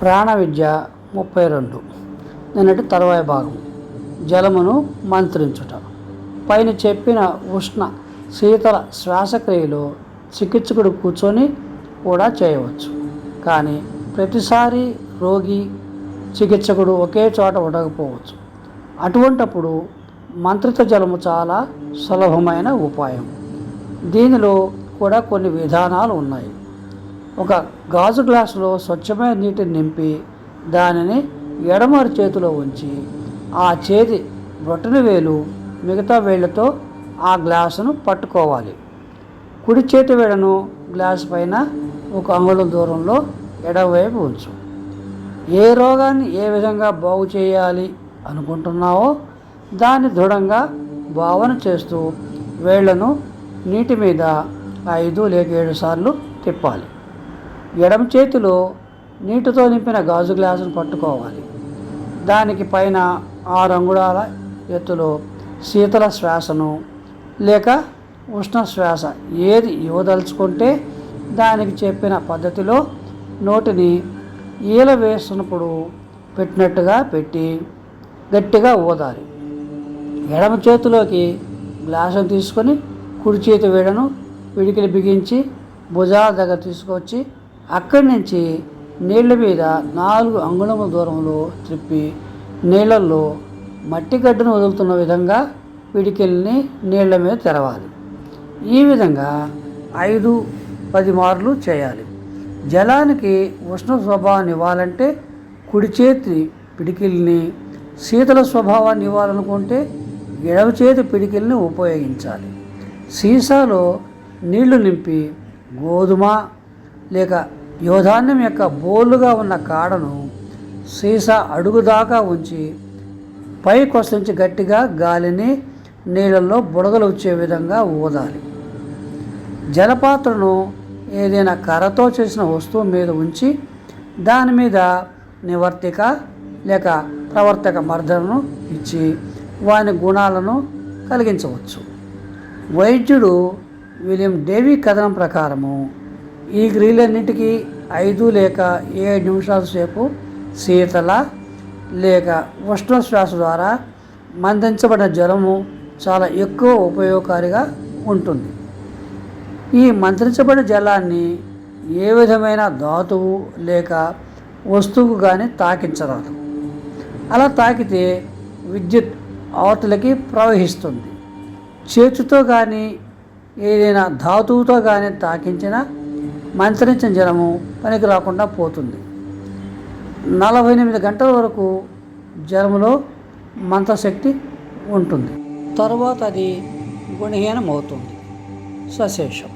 ప్రాణ విద్య ముప్పై రెండు నిన్నటి తరువాయి భాగం. జలమును మంత్రించుట. పైన చెప్పిన ఉష్ణ శీతల శ్వాసక్రియలు చికిత్సకుడు కూర్చొని కూడా చేయవచ్చు. కానీ ప్రతిసారి రోగి చికిత్సకుడు ఒకే చోట ఉండకపోవచ్చు. అటువంటప్పుడు మంత్రిత జలము చాలా సులభమైన ఉపాయం. దీనిలో కూడా కొన్ని విధానాలు ఉన్నాయి. ఒక గాజు గ్లాసులో స్వచ్ఛమైన నీటిని నింపి దానిని ఎడమరు చేతిలో ఉంచి ఆ చేతి బొట్టని వేలు మిగతా వేళ్ళతో ఆ గ్లాసును పట్టుకోవాలి. కుడి చేతి వేడను గ్లాస్ పైన ఒక అంగుళం దూరంలో ఎడమవైపు ఉంచు. ఏ రోగాన్ని ఏ విధంగా బాగు చేయాలి అనుకుంటున్నావో దాన్ని దృఢంగా భావన చేస్తూ వేళ్ళను నీటి మీద ఐదు లేక ఏడు సార్లు తిప్పాలి. ఎడమ చేతిలో నీటితో నింపిన గాజు గ్లాసును పట్టుకోవాలి. దానికి పైన ఆరు అంగుళాల ఎత్తులో శీతల శ్వాసను లేక ఉష్ణ శ్వాస ఏది ఇవ్వదలుచుకుంటే దానికి చెప్పిన పద్ధతిలో నోటిని ఈల వేస్తున్నప్పుడు పెట్టినట్టుగా పెట్టి గట్టిగా ఊదాలి. ఎడమ చేతిలోకి గ్లాసును తీసుకొని కుడి చేతి వేడను పిడికిలి బిగించి భుజాల దగ్గర తీసుకొచ్చి అక్కడి నుంచి నీళ్ళ మీద నాలుగు అంగుళముల దూరంలో త్రిప్పి నీళ్ళల్లో మట్టి గడ్డను వదులుతున్న విధంగా పిడికిల్ని నీళ్ళ మీద తెరవాలి. ఈ విధంగా ఐదు పది మార్లు చేయాలి. జలానికి ఉష్ణ స్వభావాన్ని ఇవ్వాలంటే కుడి చేతి పిడికిల్ని శీతల స్వభావాన్ని ఇవ్వాలనుకుంటే ఎడవ చేతి పిడికిల్ని ఉపయోగించాలి. సీసాలో నీళ్ళు నింపి గోధుమ లేక యోధాన్యం యొక్క బోలుగా ఉన్న కాడను సీసా అడుగుదాకా ఉంచి పై గట్టిగా గాలిని నీళ్ళల్లో బుడగలు వచ్చే విధంగా ఊదాలి. జలపాత్రను ఏదైనా కర్రతో చేసిన వస్తువు మీద ఉంచి దాని మీద నివర్తిక లేక ప్రవర్తక మర్దనను ఇచ్చి వాని గుణాలను కలిగించవచ్చు. వైద్యుడు విలియం డేవీ కథనం ప్రకారము ఈ క్రియలన్నిటికీ ఐదు లేక ఏడు నిమిషాల సేపు శీతల లేక ఉష్ణ శ్వాస ద్వారా మందించబడిన జలము చాలా ఎక్కువ ఉపయోగకారిగా ఉంటుంది. ఈ మంత్రించబడిన జలాన్ని ఏ విధమైన ధాతువు లేక వస్తువుకు కానీ తాకించరాదు. అలా తాకితే విద్యుత్ అవతలకి ప్రవహిస్తుంది. చేతితో కానీ ఏదైనా ధాతువుతో కానీ తాకించిన మంత్రించిన జలము పనికి రాకుండా పోతుంది. నలభై ఎనిమిది గంటల వరకు జలములో మంత్రశక్తి ఉంటుంది. తరువాత అది గుణహీనం అవుతుంది సశేషం.